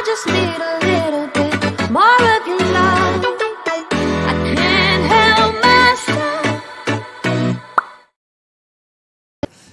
I just need a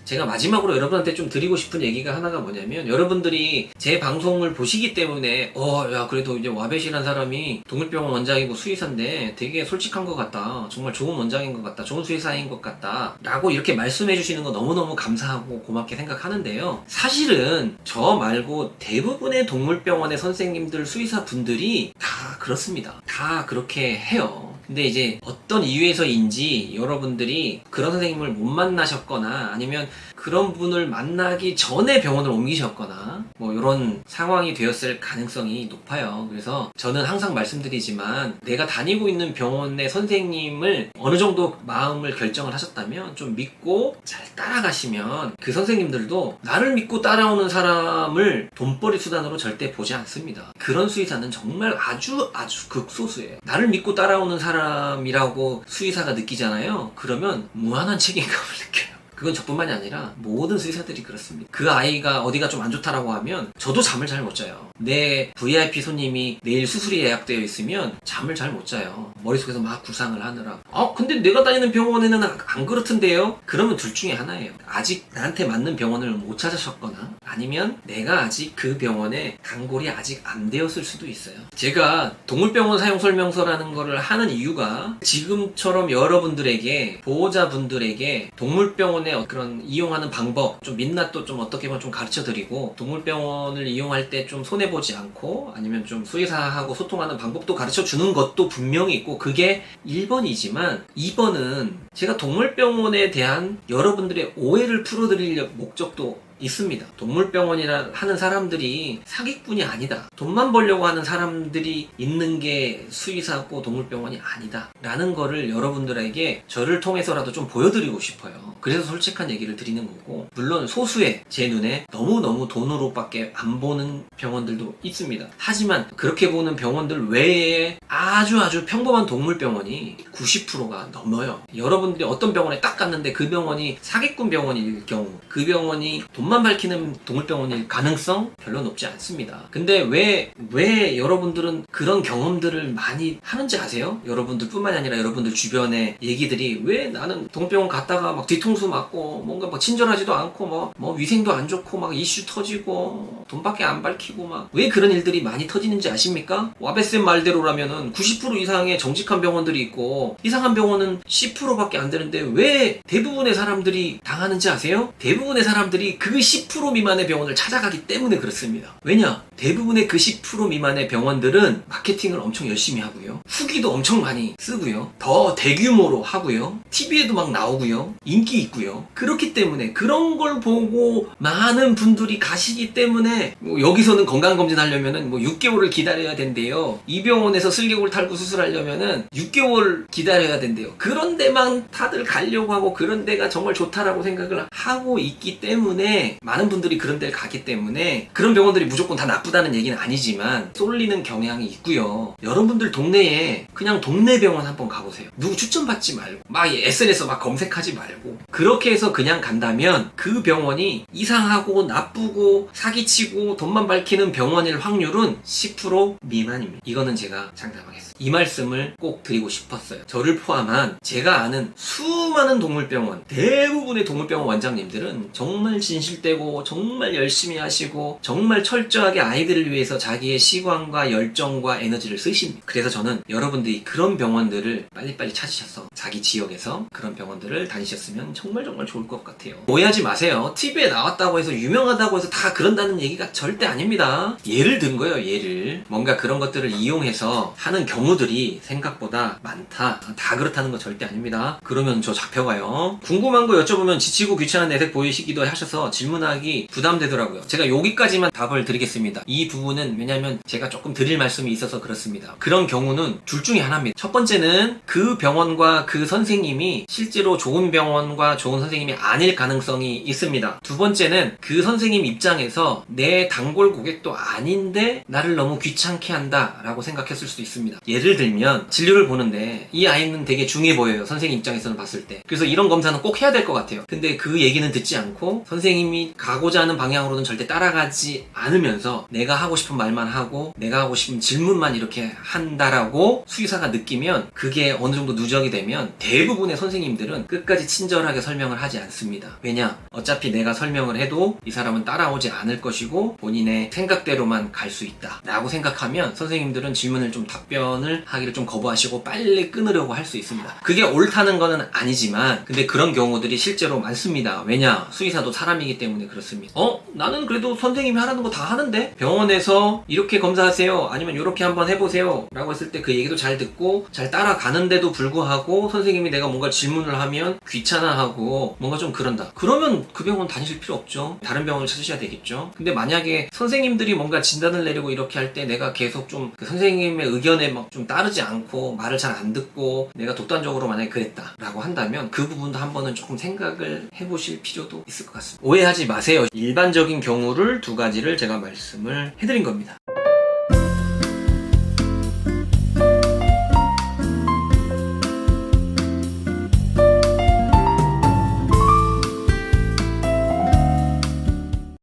제가 마지막으로 여러분한테 좀 드리고 싶은 얘기가 하나가 뭐냐면 여러분들이 제 방송을 보시기 때문에 어 야 그래도 이제 와벳이란 사람이 동물병원 원장이고 수의사인데 되게 솔직한 것 같다. 정말 좋은 원장인 것 같다. 좋은 수의사인 것 같다. 라고 이렇게 말씀해 주시는 거 너무너무 감사하고 고맙게 생각하는데요. 사실은 저 말고 대부분의 동물병원의 선생님들 수의사 분들이 다 그렇습니다. 다 그렇게 해요 근데 이제 어떤 이유에서인지 여러분들이 그런 선생님을 못 만나셨거나 아니면 그런 분을 만나기 전에 병원을 옮기셨거나 뭐 이런 상황이 되었을 가능성이 높아요. 그래서 저는 항상 말씀드리지만 내가 다니고 있는 병원의 선생님을 어느 정도 마음을 결정을 하셨다면 좀 믿고 잘 따라가시면 그 선생님들도 나를 믿고 따라오는 사람을 돈벌이 수단으로 절대 보지 않습니다. 그런 수의사는 정말 아주 아주 극소수예요. 나를 믿고 따라오는 사람이라고 수의사가 느끼잖아요. 그러면 무한한 책임감을 느껴요. 그건 저뿐만이 아니라 모든 수의사들이 그렇습니다. 그 아이가 어디가 좀 안 좋다라고 하면 저도 잠을 잘 못 자요. 내 VIP 손님이 내일 수술이 예약되어 있으면 잠을 잘 못 자요. 머릿속에서 막 구상을 하느라. 어, 근데 내가 다니는 병원에는 안 그렇던데요? 그러면 둘 중에 하나예요. 아직 나한테 맞는 병원을 못 찾으셨거나 아니면 내가 아직 그 병원에 단골이 아직 안 되었을 수도 있어요. 제가 동물병원 사용 설명서라는 거를 하는 이유가 지금처럼 여러분들에게 보호자분들에게 동물병원의 그런 이용하는 방법 좀 민낯도 좀 어떻게 보면 좀 가르쳐 드리고 동물병원을 이용할 때 좀 손해 보지 않고 아니면 좀 수의사하고 소통하는 방법도 가르쳐 주는 것도 분명히 있고 그게 1번이지만 2번은 제가 동물병원에 대한 여러분들의 오해를 풀어드릴 목적도 있습니다. 동물병원이라 하는 사람들이 사기꾼이 아니다. 돈만 벌려고 하는 사람들이 있는 게 수의사고 동물병원이 아니다. 라는 거를 여러분들에게 저를 통해서라도 좀 보여드리고 싶어요. 그래서 솔직한 얘기를 드리는 거고, 물론 소수의 제 눈에 너무너무 돈으로밖에 안 보는 병원들도 있습니다. 하지만 그렇게 보는 병원들 외에 아주 아주 평범한 동물병원이 90%가 넘어요. 여러분들이 어떤 병원에 딱 갔는데 그 병원이 사기꾼 병원일 경우, 그 병원이 돈만 밝히는 동물병원일 가능성 별로 높지 않습니다. 근데 왜, 왜 여러분들은 그런 경험들을 많이 하는지 아세요? 여러분들 뿐만이 아니라 여러분들 주변의 얘기들이 왜 나는 동물병원 갔다가 막 뒤통수 맞고 뭔가 막 친절하지도 않고 뭐, 뭐 위생도 안 좋고 막 이슈 터지고 돈밖에 안 밝히고 막 왜 그런 일들이 많이 터지는지 아십니까? 와베쌤 말대로라면은 90% 이상의 정직한 병원들이 있고 이상한 병원은 10%밖에 안 되는데 왜 대부분의 사람들이 당하는지 아세요? 대부분의 사람들이 그10% 미만의 병원을 찾아가기 때문에 그렇습니다. 왜냐? 대부분의 그 10% 미만의 병원들은 마케팅을 엄청 열심히 하고요. 후기도 엄청 많이 쓰고요. 더 대규모로 하고요. TV에도 막 나오고요. 인기 있고요. 그렇기 때문에 그런 걸 보고 많은 분들이 가시기 때문에 뭐 여기서는 건강검진 하려면은 뭐 6개월을 기다려야 된대요. 이 병원에서 슬개골 탈구 수술하려면은 6개월 기다려야 된대요. 그런 데만 다들 가려고 하고 그런 데가 정말 좋다라고 생각을 하고 있기 때문에 많은 분들이 그런 데를 가기 때문에 그런 병원들이 무조건 다 나쁘다는 얘기는 아니지만 쏠리는 경향이 있고요. 여러분들 동네에 그냥 동네 병원 한번 가보세요. 누구 추천받지 말고 막 SNS 막 검색하지 말고 그렇게 해서 그냥 간다면 그 병원이 이상하고 나쁘고 사기치고 돈만 밝히는 병원일 확률은 10% 미만입니다. 이거는 제가 장담하겠습니다. 이 말씀을 꼭 드리고 싶었어요. 저를 포함한 제가 아는 수많은 동물병원, 대부분의 동물병원 원장님들은 정말 진실 되고 정말 열심히 하시고 정말 철저하게 아이들을 위해서 자기의 시간과 열정과 에너지를 쓰십니다. 그래서 저는 여러분들이 그런 병원들을 빨리빨리 찾으셔서 자기 지역에서 그런 병원들을 다니셨으면 정말 정말 좋을 것 같아요. 오해하지 마세요. TV에 나왔다고 해서 유명하다고 해서 다 그런다는 얘기가 절대 아닙니다. 예를 든 거예요, 예를. 뭔가 그런 것들을 이용해서 하는 경우들이 생각보다 많다. 다 그렇다는 거 절대 아닙니다. 그러면 저 잡혀가요. 궁금한 거 여쭤보면 지치고 귀찮은 내색 보이시기도 하셔서 질문 하기 부담되더라고요. 제가 여기까지만 답을 드리겠습니다. 이 부분은 왜냐면 제가 조금 드릴 말씀이 있어서 그렇습니다. 그런 경우는 둘 중에 하나입니다. 첫 번째는 그 병원과 그 선생님이 실제로 좋은 병원과 좋은 선생님이 아닐 가능성이 있습니다. 두 번째는 그 선생님 입장에서 내 단골 고객도 아닌데 나를 너무 귀찮게 한다라고 생각했을 수도 있습니다. 예를 들면 진료를 보는데 이 아이는 되게 중해 보여요. 선생님 입장에서는 봤을 때. 그래서 이런 검사는 꼭 해야 될 것 같아요. 근데 그 얘기는 듣지 않고 선생님이 선생님이 가고자 하는 방향으로는 절대 따라가지 않으면서 내가 하고 싶은 말만 하고 내가 하고 싶은 질문만 이렇게 한다라고 수의사가 느끼면 그게 어느 정도 누적이 되면 대부분의 선생님들은 끝까지 친절하게 설명을 하지 않습니다. 왜냐? 어차피 내가 설명을 해도 이 사람은 따라오지 않을 것이고 본인의 생각대로만 갈 수 있다. 라고 생각하면 선생님들은 질문을 좀 답변을 하기를 좀 거부하시고 빨리 끊으려고 할 수 있습니다. 그게 옳다는 거는 아니지만 근데 그런 경우들이 실제로 많습니다. 왜냐? 수의사도 사람이기 때문에 그렇습니다. 어? 나는 그래도 선생님이 하라는 거 다 하는데? 병원에서 이렇게 검사하세요. 아니면 이렇게 한번 해보세요. 라고 했을 때 그 얘기도 잘 듣고 잘 따라가는데도 불구하고 선생님이 내가 뭔가 질문을 하면 귀찮아하고 뭔가 좀 그런다. 그러면 그 병원 다니실 필요 없죠. 다른 병원을 찾으셔야 되겠죠. 근데 만약에 선생님들이 뭔가 진단을 내리고 이렇게 할 때 내가 계속 좀 그 선생님의 의견에 막 좀 따르지 않고 말을 잘 안 듣고 내가 독단적으로 만약에 그랬다라고 한다면 그 부분도 한 번은 조금 생각을 해보실 필요도 있을 것 같습니다. 오해하지 마세요. 일반적인 경우를 두 가지를 제가 말씀을 해드린 겁니다.